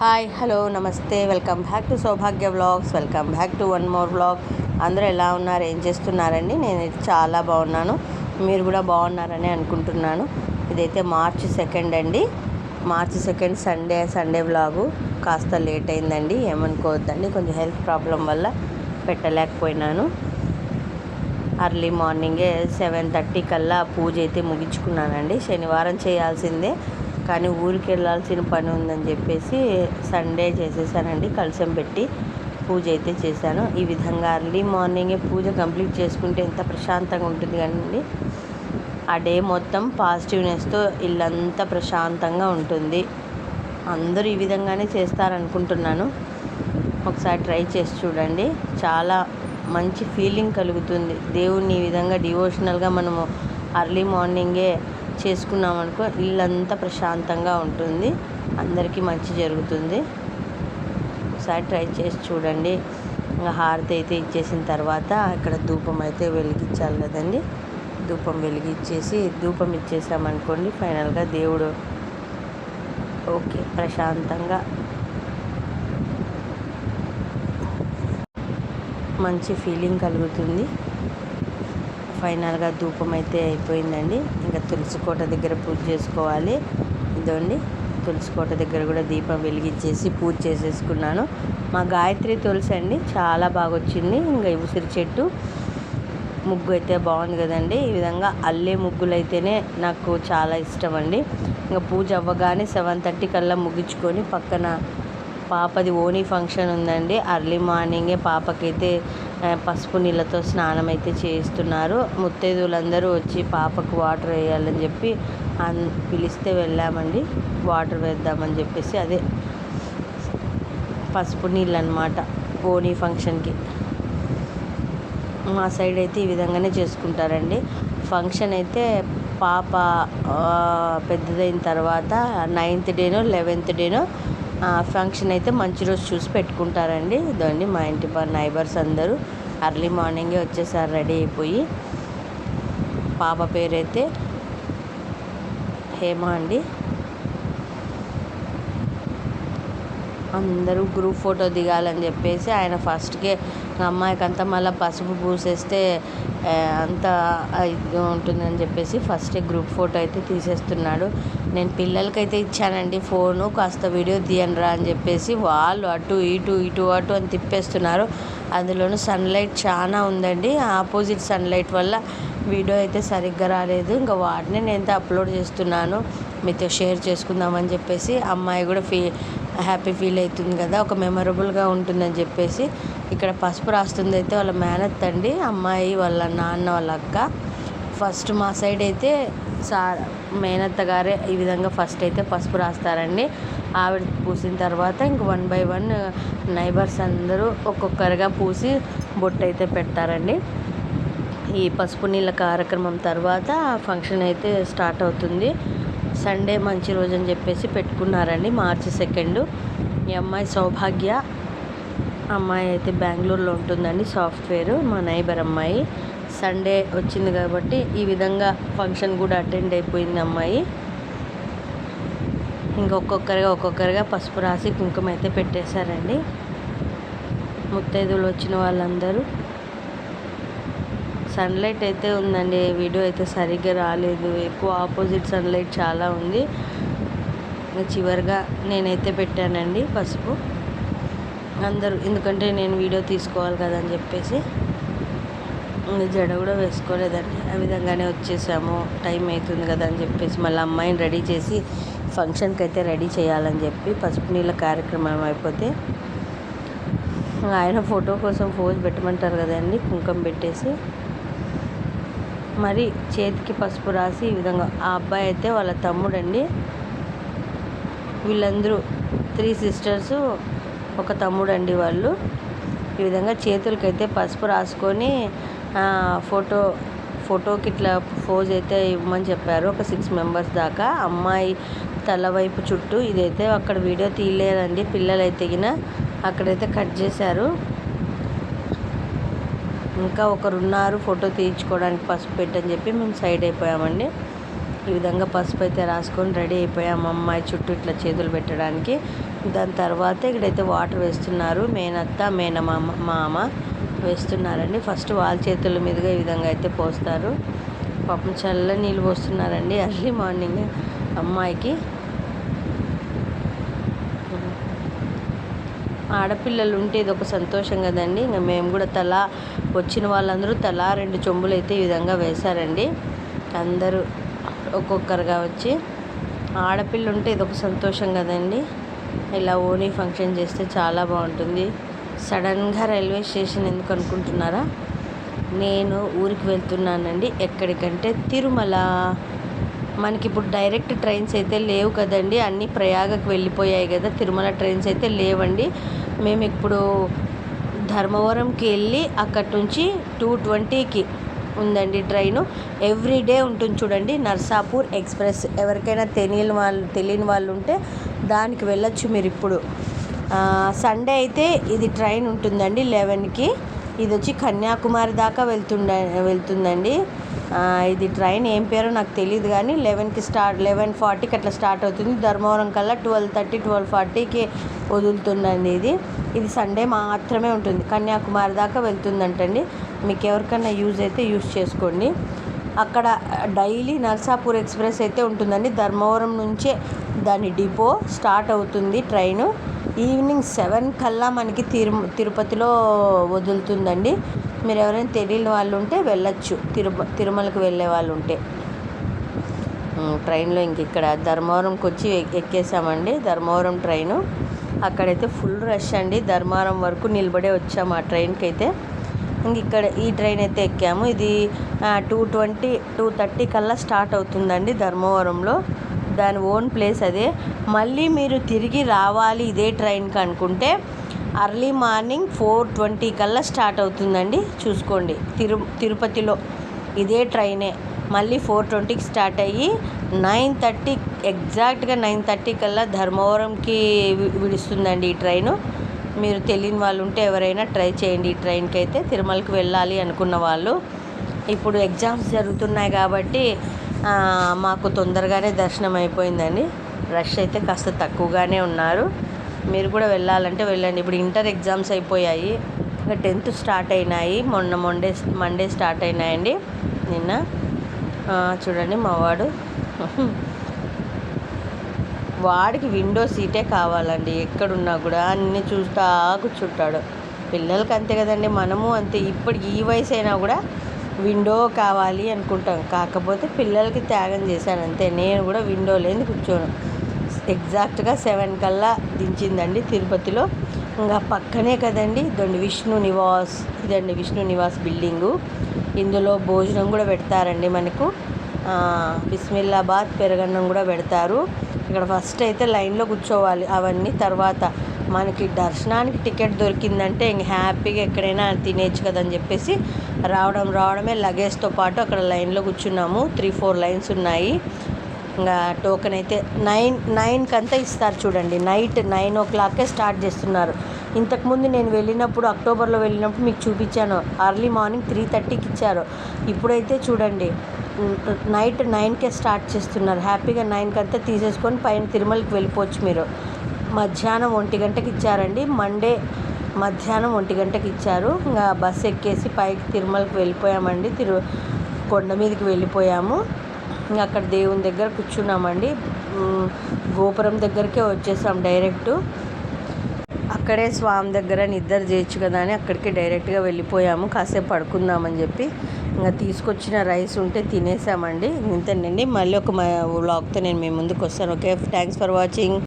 Hi hello నమస్తే. Welcome back to Soubhagya vlogs. Welcome back to one more vlog. అందరూ ఎలా ఉన్నారు? ఏం చేస్తున్నారండి? నేను చాలా బాగున్నాను. మీరు కూడా బాగున్నారని అనుకుంటున్నాను. ఇదైతే మార్చ్ సెకండ్ అండి. March second Sunday Sunday vlog. కాస్త లేట్ అయిందండి. ఏమనుకోవద్దండి. కొంచెం హెల్త్ ప్రాబ్లం వల్ల పెట్టలేకపోయినాను. అర్లీ మార్నింగే సెవెన్ థర్టీ కల్లా పూజ అయితే ముగించుకున్నానండి. శనివారం చేయాల్సిందే. కానీ ఊరికి వెళ్ళాల్సిన పని ఉందని చెప్పేసి సండే చేసేసానండి. కలసం పెట్టి పూజ అయితే చేశాను. ఈ విధంగా అర్లీ మార్నింగే పూజ కంప్లీట్ చేసుకుంటే ఎంత ప్రశాంతంగా ఉంటుంది కానీ ఆ డే మొత్తం పాజిటివ్నెస్తో ఇల్లంతా ప్రశాంతంగా ఉంటుంది. అందరూ ఈ విధంగానే చేస్తారనుకుంటున్నాను. ఒకసారి ట్రై చేసి చూడండి. చాలా మంచి ఫీలింగ్ కలుగుతుంది. దేవుణ్ణి ఈ విధంగా డివోషనల్గా మనము అర్లీ మార్నింగే చేసుకున్నాం అనుకో ఇల్లంతా ప్రశాంతంగా ఉంటుంది. అందరికీ మంచి జరుగుతుంది. ఒకసారి ట్రై చేసి చూడండి. ఇంకా హారతి అయితే ఇచ్చేసిన తర్వాత ఇక్కడ ధూపం అయితే వెలిగించాలి కదండి. ధూపం వెలిగించేసి ధూపం ఇచ్చేసామనుకోండి ఫైనల్గా దేవుడు ఓకే ప్రశాంతంగా మంచి ఫీలింగ్ కలుగుతుంది. ఫైనల్గా ధూపం అయితే అయిపోయిందండి. ఇంకా తులసి కోట దగ్గర పూజ చేసుకోవాలి. ఇదండి తులసి కోట దగ్గర కూడా దీపం వెలిగించేసి పూజ చేసేసుకున్నాను. మా గాయత్రి తులసి అండి చాలా బాగా వచ్చింది. ఇంకా ఉసిరి చెట్టు ముగ్గు అయితే బాగుంది కదండి. ఈ విధంగా అల్లే ముగ్గులు అయితేనే నాకు చాలా ఇష్టం అండి. ఇంకా పూజ అవ్వగానే సెవెన్ థర్టీ కల్లా ముగించుకొని పక్కన పాపది ఓనీ ఫంక్షన్ ఉందండి. అర్లీ మార్నింగే పాపకైతే పసుపు నీళ్ళతో స్నానం అయితే చేస్తున్నారు ముత్తైదులందరూ వచ్చి పాపకు వాటర్ వేయాలని చెప్పి పిలిస్తే వెళ్ళామండి. వాటర్ వేద్దామని చెప్పేసి అదే పసుపు నీళ్ళు అనమాట ఓనీ ఫంక్షన్కి. మా సైడ్ అయితే ఈ విధంగానే చేసుకుంటారండి. ఫంక్షన్ అయితే పాప పెద్దదైన తర్వాత నైన్త్ డేనో లెవెన్త్ డేనో ఫంక్షన్ అయితే మంచి రోజు చూసి పెట్టుకుంటారండి. ఇదండి మా ఇంటి నైబర్స్ అందరూ. అర్లీ మార్నింగే వచ్చేసారి రెడీ అయిపోయి. పాప పేరైతే హేమ అండి. అందరూ గ్రూప్ ఫోటో దిగాలని చెప్పేసి ఆయన ఫస్ట్కే అమ్మాయికి అంతా మళ్ళీ పసుపు పూసేస్తే అంత ఇది ఉంటుందని చెప్పేసి ఫస్ట్ గ్రూప్ ఫోటో అయితే తీసేస్తున్నాడు. నేను పిల్లలకైతే ఇచ్చానండి ఫోను కాస్త వీడియో తీయనరా అని చెప్పేసి వాళ్ళు అటు ఇటు ఇటు అటు అని తిప్పేస్తున్నారు. అందులోనూ సన్లైట్ చాలా ఉందండి. ఆపోజిట్ సన్లైట్ వల్ల వీడియో అయితే సరిగ్గా రాలేదు. ఇంకా వాటిని నేను అప్లోడ్ చేస్తున్నాను. మీతో షేర్ చేసుకుందామని చెప్పేసి అమ్మాయి కూడా ఫీ హ్యాపీ ఫీల్ అవుతుంది కదా ఒక మెమరబుల్గా ఉంటుందని చెప్పేసి ఇక్కడ పసుపు రాస్తుంది అయితే వాళ్ళ మేనత్ అండి అమ్మాయి వాళ్ళ నాన్న వాళ్ళ అక్క. ఫస్ట్ మా సైడ్ అయితే సార్ మేనత్త గారే ఈ విధంగా ఫస్ట్ అయితే పసుపు రాస్తారండి. ఆవిడ పూసిన తర్వాత ఇంక వన్ బై వన్ నైబర్స్ అందరూ ఒక్కొక్కరిగా పూసి బొట్టు అయితే పెడతారండి. ఈ పసుపు నీళ్ళ కార్యక్రమం తర్వాత ఫంక్షన్ అయితే స్టార్ట్ అవుతుంది. సండే మంచి రోజు అని చెప్పేసి పెట్టుకున్నారండి మార్చి సెకండ్ ఈ అమ్మాయి సౌభాగ్య అమ్మాయి అయితే బెంగళూరులో ఉంటుందండి సాఫ్ట్వేర్. మా నైబర్ అమ్మాయి. సండే వచ్చింది కాబట్టి ఈ విధంగా ఫంక్షన్ కూడా అటెండ్ అయిపోయింది అమ్మాయి. ఇంకొక్కొక్కరిగా ఒక్కొక్కరిగా పసుపు రాసి కుంకుమ అయితే పెట్టేశారండి. ముత్తైదులు వచ్చిన వాళ్ళందరూ. సన్లైట్ అయితే ఉందండి వీడియో అయితే సరిగ్గా రాలేదు. ఎక్కువ ఆపోజిట్ సన్లైట్ చాలా ఉంది. చివరిగా నేనైతే పెట్టానండి పసుపు. అందరూ ఎందుకంటే నేను వీడియో తీసుకోవాలి కదా అని చెప్పేసి జడ కూడా వేసుకోలేదండి. ఆ విధంగానే వచ్చేసాము. టైం అవుతుంది కదా అని చెప్పేసి మళ్ళీ అమ్మాయిని రెడీ చేసి ఫంక్షన్కి అయితే రెడీ చేయాలని చెప్పి పసుపు నీళ్ళ కార్యక్రమం అయిపోతే ఆయన ఫోటో కోసం ఫోజ్ పెట్టమంటారు కదండి కుంకుమ పెట్టేసి. మరి చేతికి పసుపు రాసి ఈ విధంగా ఆ అబ్బాయి అయితే వాళ్ళ తమ్ముడండి. వీళ్ళందరూ త్రీ సిస్టర్స్ ఒక తమ్ముడు అండి వాళ్ళు. ఈ విధంగా చేతులకైతే పసుపు రాసుకొని ఫోటో ఫోటోకి ఇట్లా ఫోజ్ అయితే ఇవ్వమని చెప్పారు. ఒక సిక్స్ మెంబర్స్ దాకా. అమ్మాయి తల వైపు చుట్టూ ఇదైతే అక్కడ వీడియో తీయలేదండి. పిల్లలు అయితే అక్కడైతే కట్ చేశారు. ఇంకా ఒకరున్నారు ఫోటో తీయించుకోవడానికి పసుపు పెట్టని చెప్పి మేము సైడ్ అయిపోయామండి. ఈ విధంగా పసుపు అయితే రాసుకొని రెడీ అయిపోయాము అమ్మాయి చుట్టూ ఇట్లా చేతులు పెట్టడానికి. దాని తర్వాత ఇక్కడైతే వాటర్ వేస్తున్నారు. మేనత్త మేనమామ మామ వేస్తున్నారండి. ఫస్ట్ వాళ్ళ చేతుల మీదుగా ఈ విధంగా అయితే పోస్తారు. పాపం చల్ల నీళ్ళు పోస్తున్నారండి ఎర్లీ మార్నింగ్ అమ్మాయికి. ఆడపిల్లలు ఉంటే ఇది ఒక సంతోషం కదండి. ఇంకా మేము కూడా తలా వచ్చిన వాళ్ళందరూ తలా రెండు చెంబులు అయితే ఈ విధంగా వేశారండి. అందరూ ఒక్కొక్కరుగా వచ్చి ఆడపిల్ల ఉంటే ఇది ఒక సంతోషం కదండి. ఇలా ఓనీ ఫంక్షన్ చేస్తే చాలా బాగుంటుంది. సడన్గా రైల్వే స్టేషన్ ఎందుకు అనుకుంటున్నారా? నేను ఊరికి వెళ్తున్నానండి. ఎక్కడికంటే తిరుమల. మనకి ఇప్పుడు డైరెక్ట్ ట్రైన్స్ అయితే లేవు కదండి. అన్నీ ప్రయాగకు వెళ్ళిపోయాయి కదా. తిరుమల ట్రైన్స్ అయితే లేవండి. మేము ఇప్పుడు ధర్మవరంకి వెళ్ళి అక్కడి నుంచి టూ ట్వంటీకి ఉందండి ట్రైను. ఎవ్రీ డే ఉంటుంది చూడండి. నర్సాపూర్ ఎక్స్ప్రెస్. ఎవరికైనా తెలియని వాళ్ళు తెలియని వాళ్ళు ఉంటే దానికి వెళ్ళొచ్చు మీరు ఇప్పుడు. సండే అయితే ఇది ట్రైన్ ఉంటుందండి లెవెన్కి. ఇది వచ్చి కన్యాకుమారి దాకా వెళ్తుండ వెళ్తుందండి. ఇది ట్రైన్ ఏం పేరో నాకు తెలియదు కానీ లెవెన్కి స్టార్ట్ లెవెన్ ఫార్టీకి అట్లా స్టార్ట్ అవుతుంది. ధర్మవరం కల్లా ట్వెల్వ్ థర్టీ ట్వెల్వ్ ఫార్టీకి వదులుతుందండి ఇది. ఇది సండే మాత్రమే ఉంటుంది. కన్యాకుమారి దాకా వెళ్తుందంటండి. మీకు ఎవరికైనా యూజ్ అయితే యూజ్ చేసుకోండి. అక్కడ డైలీ నర్సాపూర్ ఎక్స్ప్రెస్ అయితే ఉంటుందండి. ధర్మవరం నుంచే దాని డిపో స్టార్ట్ అవుతుంది ట్రైను. ఈవినింగ్ సెవెన్ కల్లా మనకి తిరు తిరుపతిలో వదులుతుందండి. మీరు ఎవరైనా తెలియని వాళ్ళు ఉంటే వెళ్ళొచ్చు. తిరుమ తిరుమలకు వెళ్ళే వాళ్ళు ఉంటే ట్రైన్లో ఇంక ఇక్కడ ధర్మవరంకి వచ్చి ఎక్కేసామండి. ధర్మవరం ట్రైను. అక్కడైతే ఫుల్ రష్ అండి. ధర్మవరం వరకు నిలబడే వచ్చాము ఆ ట్రైన్కి అయితే ఇంక ఇక్కడ ఈ ట్రైన్ అయితే ఎక్కాము. ఇది టూ ట్వంటీ టూ థర్టీ కల్లా స్టార్ట్ అవుతుందండి ధర్మవరంలో. దాని ఓన్ ప్లేస్ అదే. మళ్ళీ మీరు తిరిగి రావాలి ఇదే ట్రైన్కి అనుకుంటే అర్లీ మార్నింగ్ ఫోర్ ట్వంటీ కల్లా స్టార్ట్ అవుతుందండి. చూసుకోండి. తిరు తిరుపతిలో ఇదే ట్రైనే మళ్ళీ ఫోర్ ట్వంటీకి స్టార్ట్ అయ్యి నైన్ థర్టీ ఎగ్జాక్ట్గా నైన్ థర్టీ కల్లా ధర్మవరంకి విడుస్తుందండి ఈ ట్రైను మీరు తెలియని వాళ్ళు ఉంటే ఎవరైనా ట్రై చేయండి ఈ ట్రైన్కి అయితే. తిరుమలకి వెళ్ళాలి అనుకున్న వాళ్ళు. ఇప్పుడు ఎగ్జామ్స్ జరుగుతున్నాయి కాబట్టి మాకు తొందరగానే దర్శనం అయిపోయిందండి. రష్ అయితే కాస్త తక్కువగానే ఉన్నారు. మీరు కూడా వెళ్ళాలంటే వెళ్ళండి. ఇప్పుడు ఇంటర్ ఎగ్జామ్స్ అయిపోయాయి. ఇంకా టెన్త్ స్టార్ట్ అయినాయి. మొన్న మండే మండే స్టార్ట్ అయినాయండి. నిన్న చూడండి మా వాడు. వాడికి విండో సీటే కావాలండి. ఎక్కడున్నా కూడా అన్ని చూస్తా కూర్చుంటాడు. పిల్లలకి అంతే కదండి మనము అంతే. ఇప్పటికి ఈ వయసు అయినా కూడా విండో కావాలి అనుకుంటాం కాకపోతే పిల్లలకి త్యాగం చేశాను అంతే. నేను కూడా విండో లేని కూర్చోను. ఎగ్జాక్ట్గా సెవెన్ కల్లా దించిందండి తిరుపతిలో. ఇంకా పక్కనే కదండి ఇదండి విష్ణు నివాస్ ఇదండి విష్ణు నివాస్ బిల్డింగు. ఇందులో భోజనం కూడా పెడతారండి మనకు. బిస్మిల్లాబాద్ పెరగన్నం కూడా పెడతారు. ఇక్కడ ఫస్ట్ అయితే లైన్లో కూర్చోవాలి అవన్నీ తర్వాత మనకి దర్శనానికి టికెట్ దొరికిందంటే ఇంక హ్యాపీగా ఎక్కడైనా తినేచ్చు కదని చెప్పేసి రావడం రావడమే లగేజ్తో పాటు అక్కడ లైన్లో కూర్చున్నాము. త్రీ ఫోర్ లైన్స్ ఉన్నాయి. ఇంకా టోకెన్ అయితే నైన్ నైన్కి అంతా ఇస్తారు చూడండి. నైట్ నైన్ ఓ క్లాక్కే స్టార్ట్ చేస్తున్నారు. ఇంతకుముందు నేను వెళ్ళినప్పుడు అక్టోబర్లో వెళ్ళినప్పుడు మీకు చూపించాను. అర్లీ మార్నింగ్ త్రీ థర్టీకి ఇచ్చారు. ఇప్పుడైతే చూడండి నైట్ నైన్కే స్టార్ట్ చేస్తున్నారు. హ్యాపీగా నైన్కి అంతా తీసేసుకొని పైన తిరుమలకి వెళ్ళిపోవచ్చు మీరు. మధ్యాహ్నం ఒంటి గంటకి ఇచ్చారండి. మండే మధ్యాహ్నం ఒంటి గంటకి ఇచ్చారు. ఇంకా బస్సు ఎక్కేసి పైకి తిరుమలకి వెళ్ళిపోయామండి. తిరు కొండ మీదకి వెళ్ళిపోయాము. ఇంకా అక్కడ దేవుని దగ్గర కూర్చున్నామండి. గోపురం దగ్గరికే వచ్చేసాం డైరెక్ట్. అక్కడే స్వామి దగ్గర నిద్ర చేయొచ్చు కదా అని అక్కడికి డైరెక్ట్గా వెళ్ళిపోయాము. కాసేపు పడుకుందామని చెప్పి ఇంకా తీసుకొచ్చిన రైస్ ఉంటే తినేసామండి. ఇంతేనండి. మళ్ళీ ఒక వ్లాగ్తో నేను మీ ముందుకు వస్తాను. ఓకే? Thanks for watching